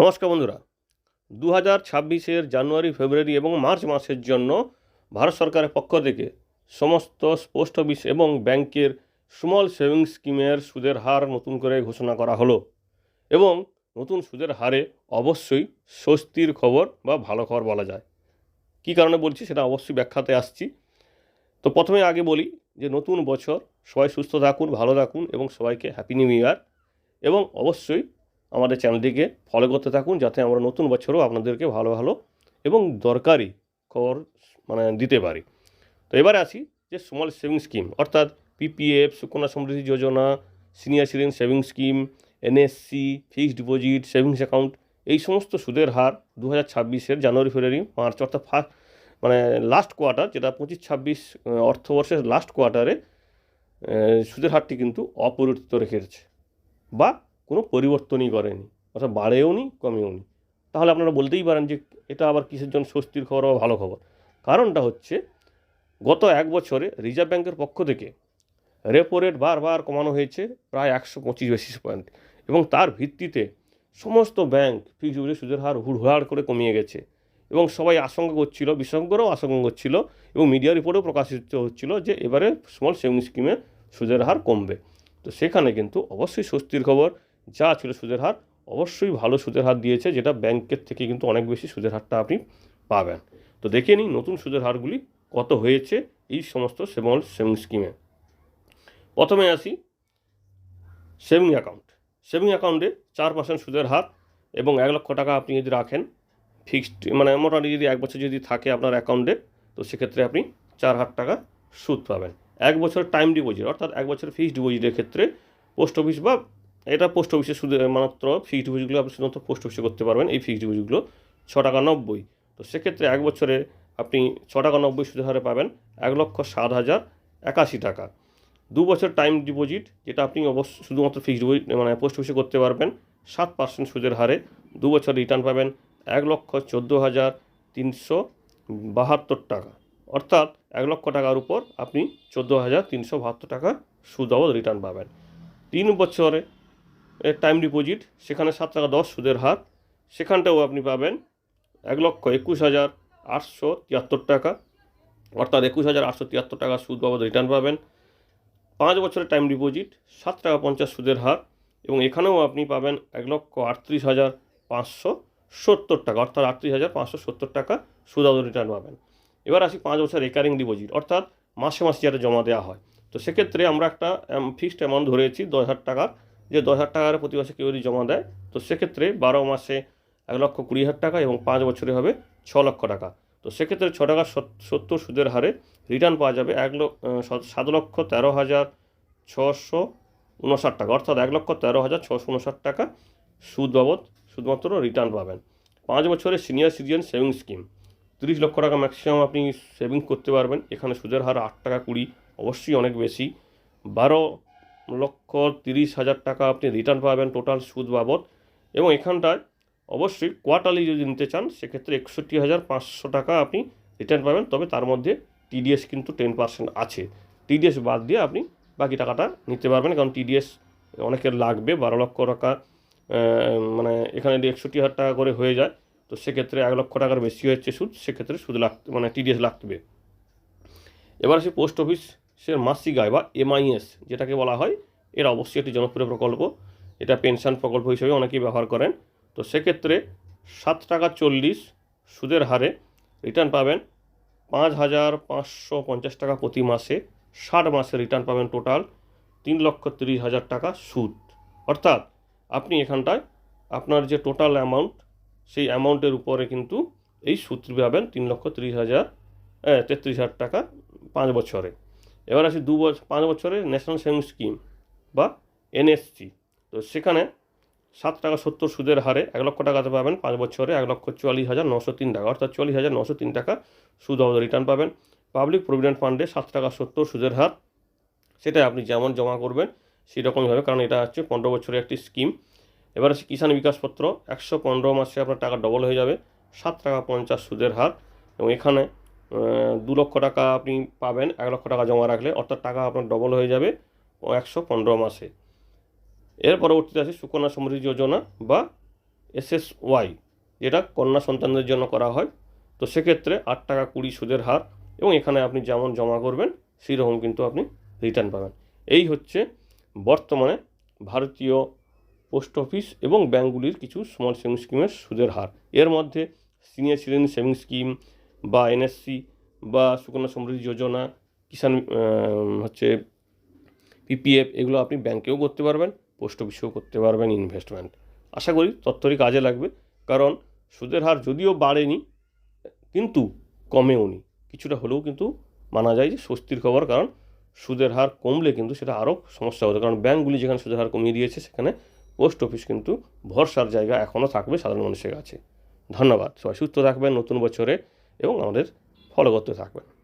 নমস্কার বন্ধুরা। দু হাজার ছাব্বিশের জানুয়ারি, ফেব্রুয়ারি এবং মার্চ মাসের জন্য ভারত সরকারের পক্ষ থেকে সমস্ত পোস্ট অফিস এবং ব্যাংকের স্মল সেভিংস স্কিমের সুদের হার নতুন করে ঘোষণা করা হলো এবং নতুন সুদের হারে অবশ্যই স্বস্তির খবর বা ভালো খবর বলা যায়। কী কারণে বলছি সেটা অবশ্যই ব্যাখ্যাতে আসছি। তো প্রথমে আগে বলি যে নতুন বছর সবাই সুস্থ থাকুন, ভালো থাকুন এবং সবাইকে হ্যাপি নিউ ইয়ার এবং অবশ্যই আমাদের চ্যানেলটিকে ফলো করতে থাকুন যাতে আমরা নতুন বছরও আপনাদেরকে ভালো ভালো এবং দরকারি খবর মানে দিতে পারি। তো এবারে আসি যে স্মল সেভিংস স্কিম অর্থাৎ PPF Sukanya Samriddhi Yojana senior citizen savings scheme NSC fixed deposit savings account এই সমস্ত সুদের হার দু হাজার ছাব্বিশের জানুয়ারি, ফেব্রুয়ারি, মার্চ, অর্থাৎ ফার্স্ট মানে লাস্ট কোয়ার্টার যেটা পঁচিশ ছাব্বিশ অর্থবর্ষের লাস্ট কোয়ার্টারে সুদের হারটি কিন্তু অপরিবর্তিত রেখেছে বা কোনো পরিবর্তনই করেনি, অর্থাৎ বাড়েও নি, কমেও নি। তাহলে আপনারা বলতেই পারেন যে এটা আবার কিসের জন্য স্বস্তির খবর বা ভালো খবর? কারণটা হচ্ছে, গত এক বছরে রিজার্ভ ব্যাংকের পক্ষ থেকে রেপো রেট বারবার কমানো হয়েছে প্রায় একশো পঁচিশ বেসিস পয়েন্ট এবং তার ভিত্তিতে সমস্ত ব্যাংক ফিক্সড সুদের হার হুড়হাড় করে কমিয়ে গেছে। এবং সবাই আশঙ্কা করছিল, বিশেষজ্ঞরাও আশঙ্কা করছিল এবং মিডিয়া রিপোর্টেও প্রকাশিত হচ্ছিল যে এবারে স্মল সেভিং স্কিমে সুদের হার কমবে। তো সেখানে কিন্তু অবশ্যই স্বস্তির খবর যা ছিল সুদের হার, অবশ্যই ভালো সুদের হার দিয়েছে, যেটা ব্যাংকের থেকে কিন্তু অনেক বেশি সুদের হারটা আপনি পাবেন। তো দেখে নিন নতুন সুদের হারগুলি কত হয়েছে এই সমস্ত স্মল সেভিং স্কিমে প্রথমে আসি সেভিং অ্যাকাউন্ট সেভিং অ্যাকাউন্টে চার পার্সেন্ট সুদের হার এবং এক লক্ষ টাকা আপনি যদি রাখেন ফিক্সড মানে মোটামুটি যদি এক বছর যদি থাকে আপনার অ্যাকাউন্টে তো সেক্ষেত্রে আপনি চার হাজার টাকা সুদ পাবেন। এক বছর টাইম ডিপোজিট অর্থাৎ এক বছর ফিক্সড ডিপোজিটের ক্ষেত্রে পোস্ট অফিস বা এটা পোস্ট অফিসে শুধু মাত্র ফিক্সড ডিপোজিটগুলো আপনি শুধুমাত্র পোস্ট অফিসে করতে পারবেন, এই ফিক্সড ডিপোজিটগুলো ছ টাকা নব্বই। তো সেক্ষেত্রে এক বছরে আপনি ছ টাকা নব্বই সুদের হারে পাবেন, এক লক্ষ সাত হাজার একাশি টাকা। দু বছর টাইম ডিপোজিট যেটা আপনি অবশ্য শুধুমাত্র ফিক্সড ডিপোজিট মানে পোস্ট অফিসে করতে পারবেন, সাত পার্সেন্ট সুদের হারে দু বছর রিটার্ন পাবেন, এক লক্ষ চোদ্দ হাজার তিনশো বাহাত্তর টাকা। অর্থাৎ এক লক্ষ টাকার উপর আপনি চোদ্দ হাজার তিনশো বাহাত্তর টাকা সুদ অবধ রিটার্ন পাবেন। তিন বছরে টাইম ডিপোজিট সেখানে সাত টাকা দশ সুদের হার, সেখানটাও আপনি পাবেন এক লক্ষ একুশ হাজার আটশো তিয়াত্তর টাকা। অর্থাৎ একুশ হাজার আটশো তিয়াত্তর টাকা সুদ বাবদ রিটার্ন পাবেন। পাঁচ বছরের টাইম ডিপোজিট সাত টাকা পঞ্চাশ সুদের হার এবং এখানেও আপনি পাবেন এক লক্ষ আটত্রিশ হাজার পাঁচশো সত্তর টাকা, অর্থাৎ আটত্রিশ হাজার পাঁচশো সত্তর টাকা সুদ বাবদ রিটার্ন পাবেন। এবার আসি পাঁচ বছর রেকারিং ডিপোজিট অর্থাৎ মাসে মাসে যেটা জমা দেওয়া হয়। তো সেক্ষেত্রে আমরা একটা ফিক্সড অ্যামাউন্ট ধরেছি দশ হাজার টাকার। যে দশ হাজার টাকার প্রতি মাসে কেউ যদি জমা দেয়, তো সেক্ষেত্রে বারো মাসে এক লক্ষ কুড়ি হাজার টাকা এবং পাঁচ বছরে হবে ছ লক্ষ টাকা। তো সেক্ষেত্রে ছ টাকা সত্তর সুদের হারে রিটার্ন পাওয়া যাবে এক লক্ষ সাত লক্ষ তেরো হাজার ছশো উনষাট টাকা। অর্থাৎ এক লক্ষ তেরো হাজার ছশো উনষাট টাকা সুদ বাবদ শুধুমাত্র রিটার্ন পাবেন। পাঁচ বছরের সিনিয়র সিটিজেন সেভিংস স্কিম তিরিশ লক্ষ টাকা ম্যাক্সিমাম আপনি সেভিং করতে পারবেন। এখানে সুদের হার আট টাকা কুড়ি, অবশ্যই অনেক বেশি। বারো লক্ষ তিরিশ হাজার টাকা আপনি রিটার্ন পাবেন টোটাল সুদ বাবদ। এবং এখানটায় অবশ্যই কোয়ার্টারলি যদি নিতে চান, সেক্ষেত্রে একষট্টি হাজার পাঁচশো টাকা আপনি রিটার্ন পাবেন। তবে তার মধ্যে টিডিএস কিন্তু টেন পার্সেন্ট আছে। টিডিএস বাদ দিয়ে আপনি বাকি টাকাটা নিতে পারবেন। কারণ টিডিএস অনেকের লাগবে, বারো লক্ষ টাকা মানে এখানে যদি একষট্টি হাজার টাকা করে হয়ে যায়, তো সেক্ষেত্রে এক লক্ষ টাকার বেশি হচ্ছে সুদ। সেক্ষেত্রে সুদ লাগতে মানে টিডিএস লাগবে। এবার আসি পোস্ট অফিসের মাসিক আয় বা এমআইএস যেটাকে বলা হয়, এর অবশ্যই একটি জনপ্রিয় প্রকল্প। এটা পেনশন প্রকল্প হিসেবে অনেকেই ব্যবহার করেন। তো সেক্ষেত্রে সাত টাকা চল্লিশ সুদের হারে রিটার্ন পাবেন পাঁচ হাজার পাঁচশো পঞ্চাশ টাকা প্রতি মাসে, ষাট মাসে রিটার্ন পাবেন টোটাল তিন লক্ষ তিরিশ হাজার টাকা সুদ। অর্থাৎ আপনি এখানটায় আপনার যে টোটাল অ্যামাউন্ট সেই অ্যামাউন্টের উপরে কিন্তু এই সুদ পাবেন তিন লক্ষ তিরিশ হাজার তেত্রিশ হাজার টাকা পাঁচ বছরে। এবার আসি দু বছর পাঁচ বছরের ন্যাশনাল সেভিং স্কিম বা এনএসসি তো সেখানে সাত টাকা সত্তর সুদের হারে এক লক্ষ টাকাতে পাবেন, পাঁচ বছরে এক লক্ষ চুয়াল্লিশ হাজার নশো তিন টাকা, অর্থাৎ চুয়াল্লিশ হাজার নশো তিন টাকা সুদ রিটার্ন পাবেন। পাবলিক প্রভিডেন্ট ফান্ডে সাত টাকা সত্তর সুদের হার সেটা আপনি যেমন জমা করবেন সেই রকমই হবে কারণ এটা হচ্ছে পনেরো বছরের একটি স্কিম। এবার আছে কিষাণ বিকাশপত্র একশো পনেরো মাসে আপনার টাকা ডবল হয়ে যাবে, সাত টাকা পঞ্চাশ সুদের হার। এবং এখানে দু লক্ষ টাকা আপনি পাবেন, এক লক্ষ টাকা জমা রাখলে, অর্থাৎ টাকা আপনার ডবল হয়ে যাবে একশো পনেরো মাসে। এর পরবর্তীতে আছে সুকন্যা সমৃদ্ধি যোজনা বা এসএসওয়াই যেটা কন্যা সন্তানদের জন্য করা হয়। তো সেক্ষেত্রে আট টাকা কুড়ি সুদের হার এবং এখানে আপনি যেমন জমা করবেন সেই রকম কিন্তু আপনি রিটার্ন পাবেন। এই হচ্ছে বর্তমানে ভারতীয় পোস্ট অফিস এবং ব্যাঙ্কগুলির কিছু স্মল সেভিংস স্কিমের সুদের হার। এর মধ্যে সিনিয়র সিটিজেন সেভিংস স্কিম বা এনএসসি বা সুকন্যা সমৃদ্ধি যোজনা, কিষাণ হচ্ছে পিপিএফ এগুলো আপনি ব্যাংকেও করতে পারবেন পোস্ট অফিসেও করতে পারবেন ইনভেস্টমেন্ট আশা করি তত্ত্বরই কাজে লাগবে, কারণ সুদের হার যদিও বাড়েনি, কিন্তু কমেও নি। কিছুটা হলেও কিন্তু মানা যায় যে স্বস্তির খবর, কারণ সুদের হার কমলে কিন্তু সেটা আরও সমস্যা হতো কারণ ব্যাঙ্কগুলি যেখানে সুদের হার কমিয়ে দিয়েছে, সেখানে পোস্ট অফিস কিন্তু ভরসার জায়গা এখনও থাকবে, সাধারণ মানুষের কাছে। ধন্যবাদ। সবাই সুস্থ থাকবেন। নতুন বছরে এবং আমাদের ফলো করতে থাকবেন